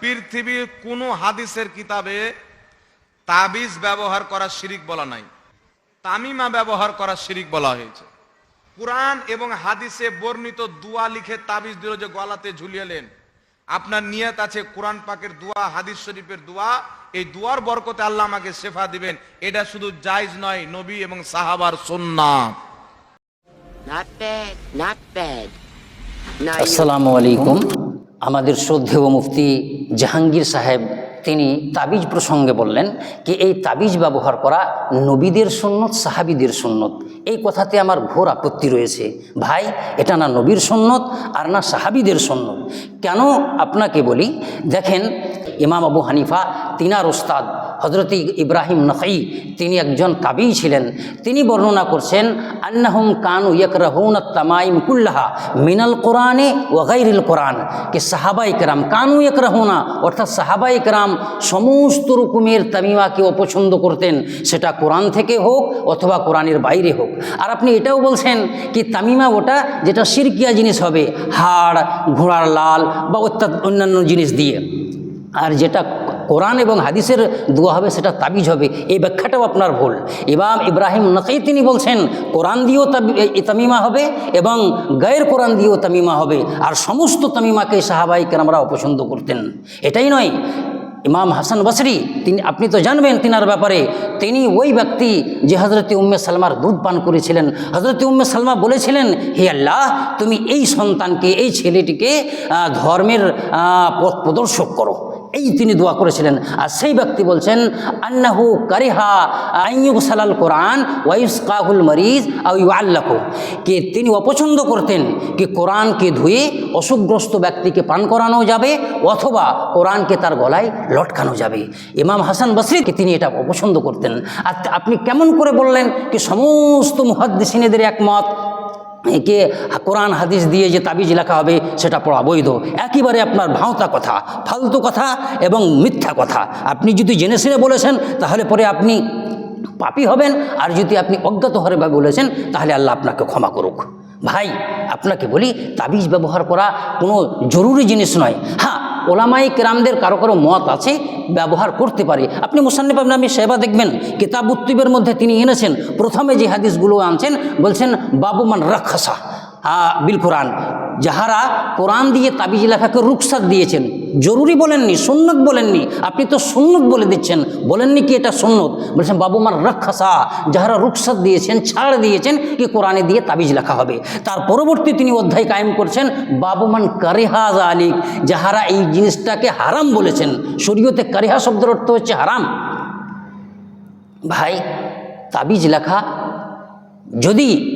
পৃথিবীর কোনো হাদিসের কিতাবে তাবিজ ব্যবহার করা শিরিক বলা নাই। তামিমা ব্যবহার করা শিরিক বলা হয়েছে। কোরআন এবং হাদিসে বর্ণিত দুয়া লিখে তাবিজ দিল যে গলাতে ঝুলিয়েলেন আপনার নিয়ত আছে কোরআন পাকের দোয়া হাদিস শরীফের দোয়া। এই দুয়ার বরকতে আল্লাহ আমাকে শেফা দিবেন। এটা শুধু জায়েজ নয় নবী এবং সাহাবার সুন্নাত। Not bad, not bad. Now you আসসালামু আলাইকুম। আমাদের শ্রদ্ধেয় মুফতি জাহাঙ্গীর সাহেব, তিনি তাবিজ প্রসঙ্গে বললেন কি, এই তাবিজ ব্যবহার করা নবীদের সুন্নত, সাহাবিদের সুন্নত? এই কথাতে আমার ঘোর আপত্তি রয়েছে। ভাই, এটা না নবীর সুন্নত আর না সাহাবিদের সুন্নত? কেন আপনাকে বলি, দেখেন ইমাম আবু হানিফা, তিনার ওস্তাদ হজরত ইব্রাহিম নফাই তিনি একজন তাবি ছিলেন। তিনি বর্ণনা করছেন, আন্নাহুম কানু ইয়াকরাহুন তামাইম কুল্লাহা মিনাল কোরআনে ও গাইরিল কোরআন। কে সাহাবাই কেরাম, কানু ইয়াকরাহুনা, অর্থাৎ সাহাবাই কেরাম সমস্ত রকমের তামিমাকে অপছন্দ করতেন। সেটা কোরআন থেকে হোক অথবা কোরআনের বাইরে হোক। আর আপনি এটাও বলছেন কি তামিমা ওটা যেটা সিরকিয়া জিনিস হবে, হাড়, ঘোড়ার লাল বা অন্যান্য জিনিস দিয়ে। আর যেটা কোরআন এবং হাদিসের দোয়া হবে, সেটা তাবিজ হবে। এই ব্যাখ্যাটাও আপনার ভুল। ইমাম ইব্রাহিম নকাই তিনি বলছেন, কোরআন দিয়েও তামিমা হবে এবং গায়ের কোরআন দিয়েও তামিমা হবে। আর সমস্ত তামিমাকে সাহাবাই আমরা অপছন্দ করতেন। এটাই নয়, ইমাম হাসান বসরি, তিনি, আপনি তো জানবেন তিনার ব্যাপারে, তিনি ওই ব্যক্তি যে হজরতে উম্মে সালমার দুধ পান করেছিলেন। হজরতে উম্মে সালমা বলেছিলেন, হে আল্লাহ, তুমি এই সন্তানকে, এই ছেলেটিকে ধর্মের পথ প্রদর্শক করো। এই তিনি দোয়া করেছিলেন। আর সেই ব্যক্তি বলছেন, আন্নাহু কারিহা আইয়ুব সালাল কোরআন ওয়াইস কাহুল মরিজ আল্লাহু কে তিনি অপছন্দ করতেন কি কোরআনকে ধুয়ে অসুখগ্রস্ত ব্যক্তিকে পান করানো যাবে অথবা কোরআনকে তার গলায় লটকানো যাবে। ইমাম হাসান বসরিকে তিনি এটা অপছন্দ করতেন। আর আপনি কেমন করে বললেন কি সমস্ত মুহাদ্দিসিনেদের একমত? একে কোরআন, হাদিস দিয়ে যে তাবিজ লেখা হবে, সেটা পড়া বৈধ। একেবারে আপনার ভাঁওতা কথা, ফালতু কথা এবং মিথ্যা কথা। আপনি যদি জেনে শুনে বলেছেন, তাহলে পরে আপনি পাপি হবেন, আর যদি আপনি অজ্ঞাত হরে বা বলেছেন, তাহলে আল্লাহ আপনাকে ক্ষমা করুক। ভাই, আপনাকে বলি, তাবিজ ব্যবহার করা কোনো জরুরি জিনিস নয়। হ্যাঁ ওলামাই কেরামদের কারও কারও মত আছে, ব্যবহার করতে পারে। আপনি মুসান্নিফ আপনি সেবা দেখবেন কিতাব উত্তিবের মধ্যে তিনি এনেছেন, প্রথমে যে হাদিসগুলো আনছেন, বলছেন বাবুমান রাক্ষসা বিল কোরআন। যাহারা কোরআন দিয়ে তাবিজ লেখাকে রুকসাত দিয়েছেন। জরুরি বলেননি, সুন্নত বলেননি। আপনি তো সুন্নত বলে দিচ্ছেন। বলেননি কি এটা সুন্নত? বলছেন বাবুমার রাক্ষসা, যাহারা রুকসাত দিয়েছেন, ছাড় দিয়েছেন, কি কোরআনে দিয়ে তাবিজ লেখা হবে? তার পরবর্তী তিনি অধ্যায় কায়েম করছেন বাবুমান কারিহাজ আলিক যাহারা এই জিনিসটাকে হারাম বলেছেন। শরীয়তে কারেহা শব্দের অর্থ হচ্ছে হারাম। ভাই, তাবিজ লেখা যদি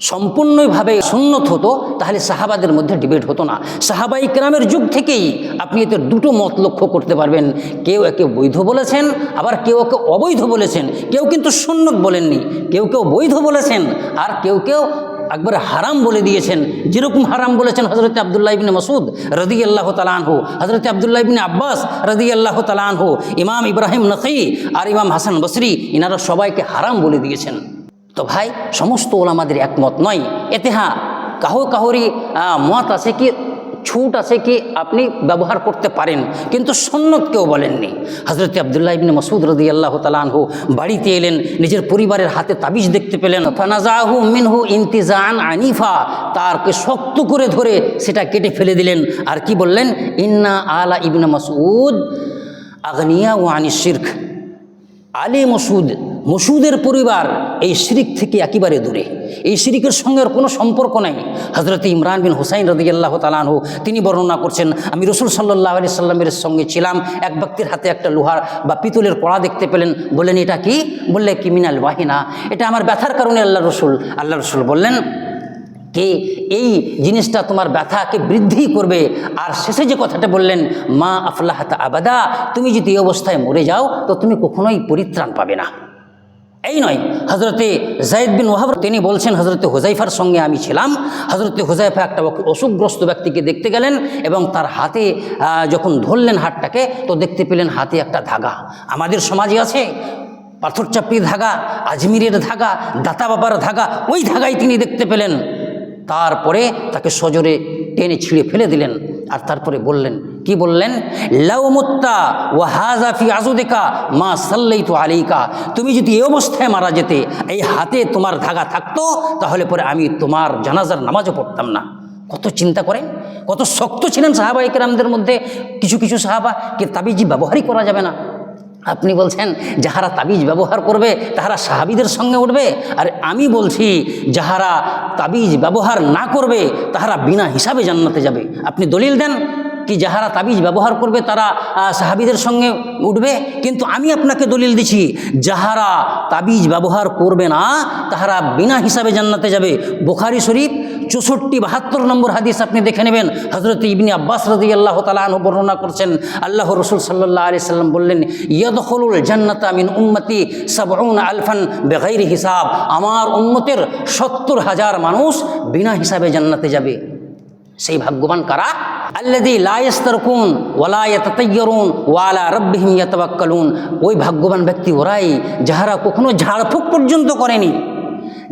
সম্পূর্ণভাবে সুন্নত হতো, তাহলে সাহাবাদের মধ্যে ডিবেট হতো না। সাহাবাই কেরামের যুগ থেকেই আপনি এতে দুটো মত লক্ষ্য করতে পারবেন। কেউ একে বৈধ বলেছেন, আবার কেউ একে অবৈধ বলেছেন। কেউ কিন্তু সুন্নত বলেননি, কেউ কেউ বৈধ বলেছেন, আর কেউ কেউ একবারে হারাম বলে দিয়েছেন। যেরকম হারাম বলেছেন হজরত আবদুল্লাহ ইবিন মসুদ রদি আল্লাহ তালানহু হজরত আবদুল্লাহ ইবিন আব্বাস রদি আল্লাহ তালানহু ইমাম ইব্রাহিম নকি আর ইমাম হাসান বসরি, ইনারা সবাইকে হারাম বলে দিয়েছেন। তো ভাই, সমস্ত ওলামাদের একমত নয়। এতে হ্যাঁ কাহো কাহরি মত আছে কি, ছুট আছে কি, আপনি ব্যবহার করতে পারেন। কিন্তু সন্ন্যত কেউ বলেননি। হজরত আবদুল্লাহ ইবিন মসুদ রদি আল্লাহ তালানহু বাড়িতে এলেন, নিজের পরিবারের হাতে তাবিজ দেখতে পেলেন। ফানাজাহু মিনহু ইন্তিজান আনিফা, তারকে শক্ত করে ধরে সেটা কেটে ফেলে দিলেন। আর কি বললেন? ইন্না আলা ইবিন মসউদ আগনিয়া ও আনি আলী মসুদ, মসুদের পরিবার এই শিরিক থেকে একেবারে দূরে। এই শিরিকের সঙ্গে আর কোনো সম্পর্ক নাই। হজরত ইমরান বিন হুসাইন রদিয়াল্লাহ তালানহু তিনি বর্ণনা করছেন, আমি রসুল সাল্লাহ আলি সাল্লামের সঙ্গে ছিলাম, এক ব্যক্তির হাতে একটা লোহার বা পিতলের কড়া দেখতে পেলেন। বললেন, এটা কি? বললে, কি মিনাল বাহিনা এটা আমার ব্যথার কারণে আল্লাহ রসুল। আল্লাহ রসুল বললেন কে এই জিনিসটা তোমার ব্যথাকে বৃদ্ধি করবে। আর শেষে যে কথাটা বললেন, মা আফলাহাত আবাদা তুমি যদি এই অবস্থায় মরে যাও, তো তুমি কখনোই পরিত্রাণ পাবে না। এই নয় হজরতে জাইদ বিন ওয়াহাব, তিনি বলছেন হজরতে হুজাইফার সঙ্গে আমি ছিলাম। হজরতে হুজাইফা একটা অসুখগ্রস্ত ব্যক্তিকে দেখতে গেলেন এবং তার হাতে যখন ধরলেন হাতটাকে, তো দেখতে পেলেন হাতে একটা ধাগা। আমাদের সমাজে আছে পাথর ধাগা, আজমিরের ধাগা, দাতা বাবার ধাগা, ওই ধাগাই তিনি দেখতে পেলেন। তারপরে তাকে সজোরে টেনে ছিঁড়ে ফেলে দিলেন আর তারপরে বললেন, কি বললেন? লাউমুত্তা ও হাজাফি আজুদেকা মা সাল্লাই তো আলিকা তুমি যদি এই অবস্থায় মারা যেতে, এই হাতে তোমার ধাগা থাকতো, তাহলে পরে আমি তোমার জানাজার নামাজও পড়তাম না। কত চিন্তা করেন? কত শক্ত ছিলেন সাহাবা একরামদের মধ্যে কিছু কিছু সাহাবা, কে তাবিজি ব্যবহারই করা যাবে না। আপনি বলছেন, যাহারা তাবিজ ব্যবহার করবে, তাহারা সাহাবিদের সঙ্গে উঠবে। আর আমি বলছি, যাহারা তাবিজ ব্যবহার না করবে, তাহারা বিনা হিসাবে জান্নাতে যাবে। আপনি দলিল দেন কি যাহারা তাবিজ ব্যবহার করবে, তারা সাহাবিদের সঙ্গে উঠবে? কিন্তু আমি আপনাকে দলিল দিছি, যাহারা তাবিজ ব্যবহার করবে না, তাহারা বিনা হিসাবে জান্নাতে যাবে। বোখারি শরীফ চৌষট্টি, বাহাত্তর নম্বর হাদিস আপনি দেখে নেবেন। হজরত ইবনি আব্বাস রদি আল্লাহ তালাহ বর্ণনা করছেন। আল্লাহ রসুল সাল্লাহ আলি সাল্লাম বললেন, ইয়দখলুল জান্নাতা মিন উম্মতি সাবউন আলফান বেগাইর হিসাব। আমার উম্মতের সত্তর হাজার মানুষ বিনা হিসাবে জান্নাতে যাবে। সেই ভাগ্যবান কারা? আল্লাদি লায়াস্তারকুন ওয়ালা ইয়াতাতাইয়ারুন ওয়ালা রাব্বিহিম ইয়াতাওয়াক্কালুন। ওই ভাগ্যবান ব্যক্তি ওরাই যাহারা কখনো ঝাড়ফুঁক পর্যন্ত করেনি।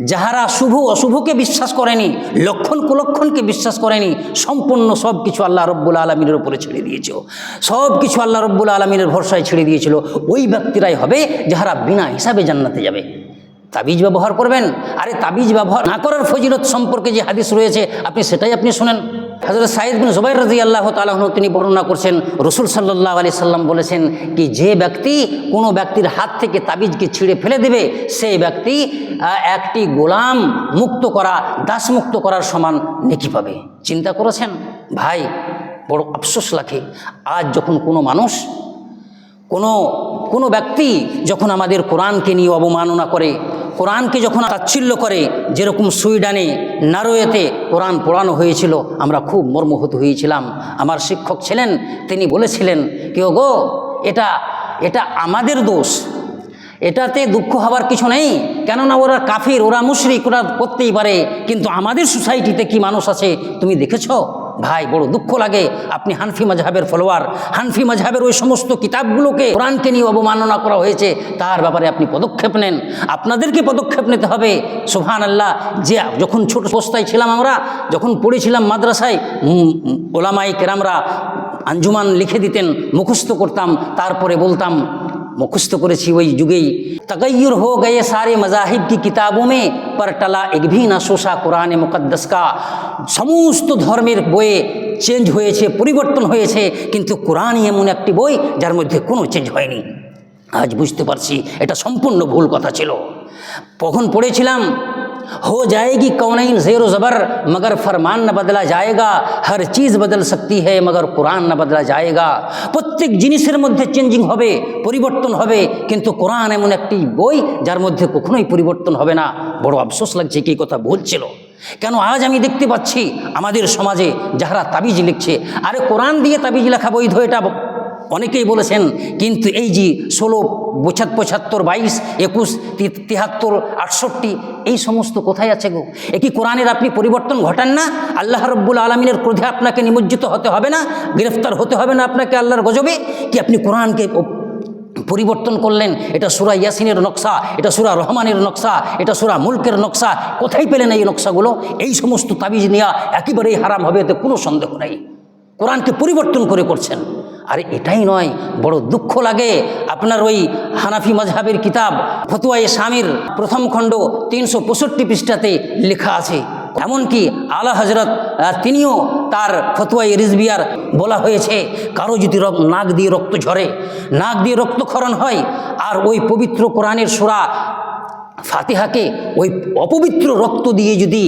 যাহারা শুভ অশুভকে বিশ্বাস করেনি, লক্ষণ কুলক্ষণকে বিশ্বাস করেনি, সম্পূর্ণ সব কিছু আল্লাহ রব্বুল আলমিনের উপরে ছেড়ে দিয়েছিল। সব কিছু আল্লাহ রব্বুল আলমিনের ভরসায় ছেড়ে দিয়েছিল। ওই ব্যক্তিরাই হবে যাহারা বিনা হিসাবে জান্নাতে যাবে। তাবিজ ব্যবহার করবেন? আরে তাবিজ ব্যবহার না করার ফজিলত সম্পর্কে যে হাদিস রয়েছে, আপনি সেটাই আপনি শুনেন। হজরত সাইদ বিন জুবাইর রাজি আল্লাহ তালাহন তিনি বর্ণনা করছেন, রসুল সাল্লাহ আলি সাল্লাম বলেছেন কি, যে ব্যক্তি কোনো ব্যক্তির হাত থেকে তাবিজকে ছিঁড়ে ফেলে দেবে, সেই ব্যক্তি একটি গোলাম মুক্ত করা দাসমুক্ত করার সমান নেকি পাবে। চিন্তা করেছেন? ভাই, বড় আফসোস লাগে। আজ যখন কোনো মানুষ, কোনো কোনো ব্যক্তি যখন আমাদের কোরআনকে নিয়ে অবমাননা করে কোরআনকে যখন তাচ্ছিল্য করে, যেরকম সুইডানে নারোয়েতে কোরআন পড়ানো হয়েছিল, আমরা খুব মর্মহত হয়েছিলাম। আমার শিক্ষক ছিলেন, তিনি বলেছিলেন কেউ গো এটা এটা আমাদের দোষ। এটাতে দুঃখ হবার কিছু নেই। কেননা ওরা কাফির, ওরা মুশরিক, ওরা করতেই পারে, কিন্তু আমাদের সোসাইটিতে কি মানুষ আছে, তুমি দেখেছ? ভাই, বড় দুঃখ লাগে। আপনি হানফি মাঝহাবের ফলোয়ার হানফি মাঝহাবের ওই সমস্ত কিতাবগুলোকে কোরআনকে নিয়ে অবমাননা করা হয়েছে, তার ব্যাপারে আপনি পদক্ষেপ নেন। আপনাদেরকে পদক্ষেপ নিতে হবে। সোহান আল্লাহ যে যখন ছোট অবস্থায় ছিলাম আমরা, যখন পড়েছিলাম মাদ্রাসায় ওলামাই কেরামরা আঞ্জুমান লিখে দিতেন, মুখস্থ করতাম, তারপরে বলতাম মুখস্থ করেছি ওই যুগেই তগৈর হো গয়ে সারে মজাহিব কি কিতাবো মে পর টলা এক ভি না শোষা কোরআনে মুকদ্দস কা সমস্ত ধর্মের বইয়ে চেঞ্জ হয়েছে পরিবর্তন হয়েছে কিন্তু কোরআন এমন একটি বই যার মধ্যে কোনো চেঞ্জ হয়নি আজ বুঝতে পারছি এটা সম্পূর্ণ ভুল কথা ছিল কখন পড়েছিলাম हो जाएगी कौनईन ज़ेर ज़बर मगर फरमान न बदला जाएगा हर चीज़ बदल सकती है मगर কোরআন না বদলা যায়গা প্রত্যেক জিনিসের মধ্যে চেঞ্জিং হবে পরিবর্তন হবে কিন্তু কোরআন এমন একটি বই যার মধ্যে কখনোই পরিবর্তন হবে না বড় আফসোস লাগছে কি এই কথা বলছিল কেন আজ আমি দেখতে পাচ্ছি আমাদের সমাজে যাহারা তাবিজ লিখছে আরে কোরআন দিয়ে তাবিজ লেখা বৈধ এটা অনেকেই বলেছেন, কিন্তু এই যে ষোলো পঁচাত পঁচাত্তর, বাইশ, একুশ তিহাত্তর, আটষট্টি, এই সমস্ত কোথায় আছে গো? এ কি কোরআনের আপনি পরিবর্তন ঘটান না? আল্লাহ রব্বুল আলমিনের ক্রোধে আপনাকে নিমজ্জিত হতে হবে না? গ্রেফতার হতে হবে না আপনাকে আল্লাহর গজবে? কি আপনি কোরআনকে পরিবর্তন করলেন? এটা সুরা ইয়াসিনের নকশা, এটা সুরা রহমানের নকশা, এটা সুরা মুলকের নকশা, কোথায় পেলেন এই নকশাগুলো? এই সমস্ত তাবিজ নেওয়া একেবারেই হারাম হবে এতে কোনো সন্দেহ নেই। কোরআনকে পরিবর্তন করে করছেন। আর এটাই নয়, বড় দুঃখ লাগে। আপনার ওই হানাফি মজহাবের কিতাব ফতুয়াই স্বামীর প্রথম খণ্ড তিনশো পঁয়ষট্টি পৃষ্ঠাতে লেখা আছে। এমনকি আলা হজরত তিনিও তার ফতুয়াই রিজবিয়ার বলা হয়েছে, কারও যদি নাক দিয়ে রক্ত ঝরে, নাক দিয়ে রক্তক্ষরণ হয়, আর ওই পবিত্র কোরআনের সুরা ফাতিহাকে ওই অপবিত্র রক্ত দিয়ে যদি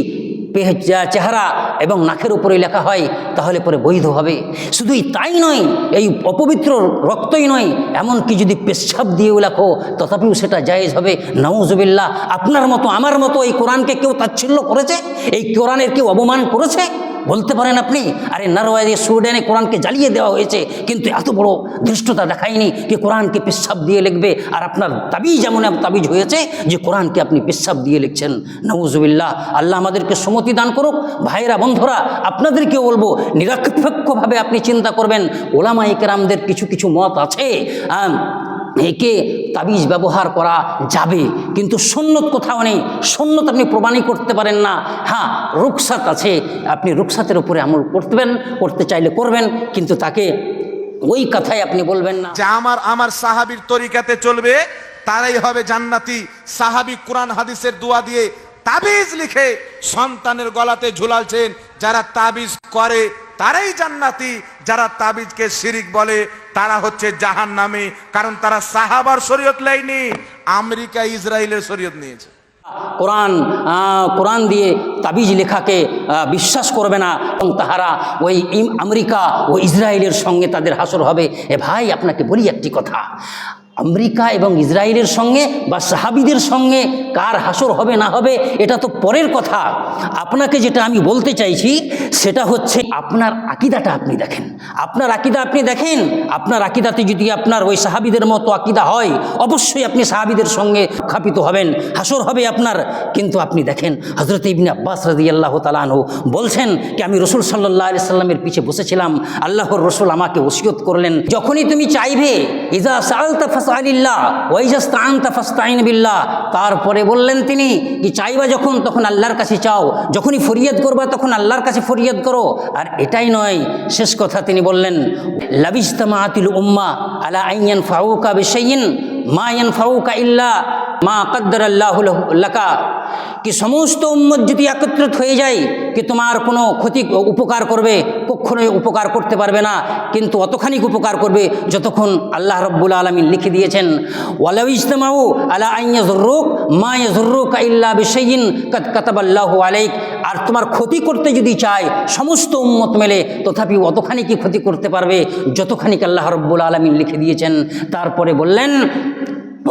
চেহারা এবং নাকের উপরে লেখা হয়, তাহলে পরে বৈধ হবে। শুধুই তাই নয়, এই অপবিত্র রক্তই নয়, এমনকি যদি পেশাব দিয়েও লেখো, তথাপিও সেটা জায়েজ হবে। নওয়াজবিল্লাহ আপনার মতো, আমার মতো এই কোরআনকে কেউ তাচ্ছিল্য করেছে? এই কোরআনের কেউ অবমান করেছে? বলতে পারেন আপনি, আরে নারওয়াজে সুইডেনে কোরআনকে জ্বালিয়ে দেওয়া হয়েছে, কিন্তু এত বড় ধৃষ্টতা দেখায়নি যে কোরআনকে পেশাব দিয়ে লিখবে? আর আপনার তাবিজ এমন তাবিজ হয়েছে যে কোরআনকে আপনি পেশাব দিয়ে লিখছেন। নওজুবিল্লাহ আল্লাহ আমাদেরকে সমতি দান করুক। ভাইরা বন্ধুরা আপনাদেরকে বলব, নিরপেক্ষভাবে আপনি চিন্তা করবেন। ওলামা ইকরামদের কিছু কিছু মত আছে। একে তাবিজ ব্যবহার করা যাবে, কিন্তু সন্ন্যত কোথাও নেই। সন্ন্যত আপনি প্রমাণই করতে পারেন না। হ্যাঁ রুকসাত আছে, আপনি রুকসাতের উপরে আমল করতেবেন করতে চাইলে করবেন, কিন্তু তাকে ওই কথাই আপনি বলবেন না। যে আমার আমার সাহাবির তরিকাতে চলবে, তারাই হবে জান্নাতি। সাহাবি কোরআন, হাদিসের দোয়া দিয়ে তাবিজ লিখে সন্তানের গলাতে ঝুলালছেন। যারা তাবিজ করে, তারাই জান্নাতি। যারা তাবিজকে শিরিক বলে, তারা হচ্ছে জাহান নামে কারণ তারা সাহাবার শরীয়ত লাইনি, আমেরিকা, ইসরায়েলের শরীয়ত নিয়েছে। কোরআন কোরআন দিয়ে তাবিজ লেখাকে বিশ্বাস করবে না, এবং তাহারা ওই আমেরিকা ও ইসরায়েলের সঙ্গে তাদের হাসর হবে। এ ভাই, আপনাকে বলি একটি কথা। আমেরিকা এবং ইসরায়েলের সঙ্গে বা সাহাবিদের সঙ্গে কার হাসর হবে না হবে, এটা তো পরের কথা। আপনাকে যেটা আমি বলতে চাইছি, সেটা হচ্ছে আপনার আকিদাটা আপনি দেখেন। আপনার আকিদা আপনি দেখেন, আপনার আকিদাতে যদি আপনার ওই সাহাবিদের মতো আকিদা হয়, অবশ্যই আপনি সাহাবিদের সঙ্গে খাপিত হবেন, হাসর হবে আপনার। কিন্তু আপনি দেখেন হজরত ইবনে আব্বাস রাজি আল্লাহ তালানহু বলছেন কি, আমি রসুল সাল্লাহ আলি সাল্লামের পিছে বসেছিলাম, আল্লাহর রসুল আমাকে ওসিয়ত করলেন। যখনই তুমি চাইবে ইজা সালতা ফাসআলিল্লাহ ওয়াইজা স্তানতা ফাস্তাইন বিল্লাহ। তারপরে বললেন তিনি কি চাইবা যখন? তখন আল্লাহর কাছে চাও। যখনই ফরিয়াদ করবা, তখন আল্লাহর কাছে ফরিয়াদ করো। আর এটাই নয়, শেষ কথা তিনি বললেন লাবিস্তামাতিল উম্মা আলা আইয়ান ফাউকা বিশাইন মা ইয়ান ফাউকা ইল্লা মা কদ্দর আল্লাহ লাকা। কি সমস্ত উম্মত যদি একত্রিত হয়ে যায়, কি তোমার কোনো ক্ষতি, উপকার করবে? কখনোই উপকার করতে পারবে না, কিন্তু অতখানি উপকার করবে যতক্ষণ আল্লাহ রব্বুল আলমিন লিখে দিয়েছেন, ওয়ালাউ ইজতামাউ আলা আইয়া জরুক মা ইয়াজরুক ইল্লা বিশাইন কাত কাতাবাল্লাহু আলাইক আর তোমার ক্ষতি করতে যদি চায় সমস্ত উম্মত মেলে তথাপি অতখানি কি ক্ষতি করতে পারবে যতখানিক আল্লাহ রব্বুল আলমিন লিখে দিয়েছেন। তারপরে বললেন,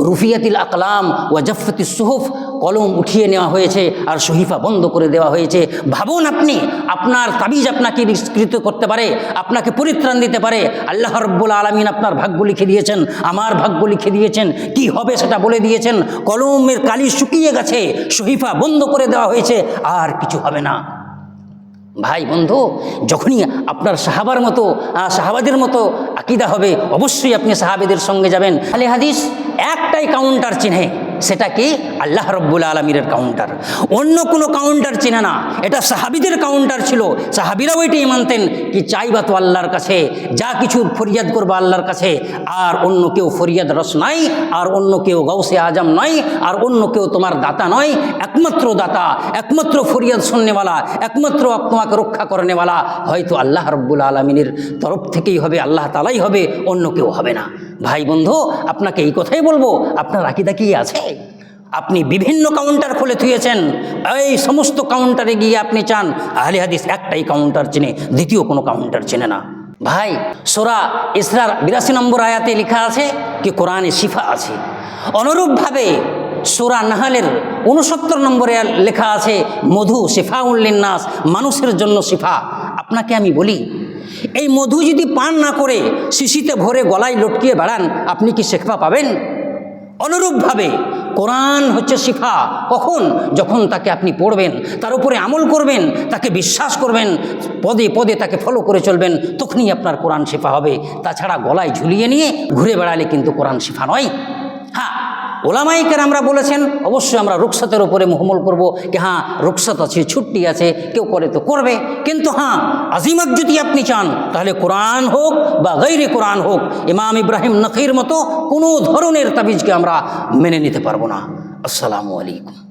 রুফিয়াতিল আকলাম ও জাফতি সুহুফ কলম উঠিয়ে নেওয়া হয়েছে আর শহীফা বন্ধ করে দেওয়া হয়েছে। ভাবুন আপনি, আপনার তাবিজ আপনাকে নিষ্কৃত করতে পারে, আপনাকে পরিত্রাণ দিতে পারে। আল্লাহ রব্বুল আলমিন আপনার ভাগ্য লিখে দিয়েছেন, আমার ভাগ্য লিখে দিয়েছেন, কি হবে সেটা বলে দিয়েছেন। কলমের কালি শুকিয়ে গেছে, শহীফা বন্ধ করে দেওয়া হয়েছে, আর কিছু হবে না। ভাই বন্ধু, যখনই আপনার সাহাবার মতো সাহাবাদের মতো আকিদা হবে, অবশ্যই আপনি সাহাবেদের সঙ্গে যাবেন। আলে হাদিস একটাই কাউন্টার চিনে সেটা কি? আল্লাহ রব্বুল আলমীর কাউন্টার অন্য কোনো কাউন্টার চিনে না। এটা সাহাবিদের কাউন্টার ছিল। সাহাবিরাও এটাই মানতেন কি চাইবা তো আল্লাহর কাছে, যা কিছু ফরিয়াদ করবা আল্লাহর কাছে, আর অন্য কেউ ফরিয়াদ রস নাই, আর অন্য কেউ গৌসে আজম নয় আর অন্য কেউ তোমার দাতা নয়, একমাত্র দাতা, একমাত্র ফরিয়াদ শুননেওয়ালা, একমাত্র তোমাকে রক্ষা করনেওয়ালা, হয়তো আল্লাহ রব্বুল আলমিনের তরফ থেকেই হবে, আল্লাহ তালাই হবে, অন্য কেউ হবে না। ভাই বন্ধু, আপনাকে এই কথাই বলব, আপনার আকিদা কি আছে? আপনি বিভিন্ন কাউন্টার খুলে থুয়েছেন। এই সমস্ত কাউন্টারে গিয়ে আপনি চান, আহলে হাদিস একটাই কাউন্টার চেনে, দ্বিতীয় কোনো কাউন্টার চেনে না। ভাই, সোরা ইসরার বিরাশি নম্বর আয়াতে লেখা আছে কি কোরআনে শিফা আছে। অনুরূপভাবে সোরা নাহালের উনসত্তর নম্বরে লেখা আছে, মধু শিফা উল্লিন্নাস মানুষের জন্য শিফা। আপনাকে আমি বলি, এই মধু যদি পান না করে শিশিতে ভরে গলায় লটকিয়ে বেড়ান, আপনি কি শেখা পাবেন? অনুরূপভাবে কোরআন হচ্ছে শিফা কখন? যখন তাকে আপনি পড়বেন, তার উপরে আমল করবেন, তাকে বিশ্বাস করবেন, পদে পদে তাকে ফলো করে চলবেন, তখনই আপনার কোরআন শিফা হবে। তাছাড়া গলায় ঝুলিয়ে নিয়ে ঘুরে বেড়ালে কিন্তু কোরআন শিফা নয়। হ্যাঁ। ওলামাইকার আমরা বলেছেন, অবশ্যই আমরা রুকসাতের উপরে মহমল করব কি হ্যাঁ রুকসাত আছে ছুটি আছে, কেউ করে তো করবে। কিন্তু হ্যাঁ আজিমাত যদি আপনি চান, তাহলে কোরআন হোক বা গৈরে কোরআন হোক, ইমাম ইব্রাহিম নকির মতো কোনো ধরনের তাবিজকে আমরা মেনে নিতে পারব না। আসসালামু আলাইকুম।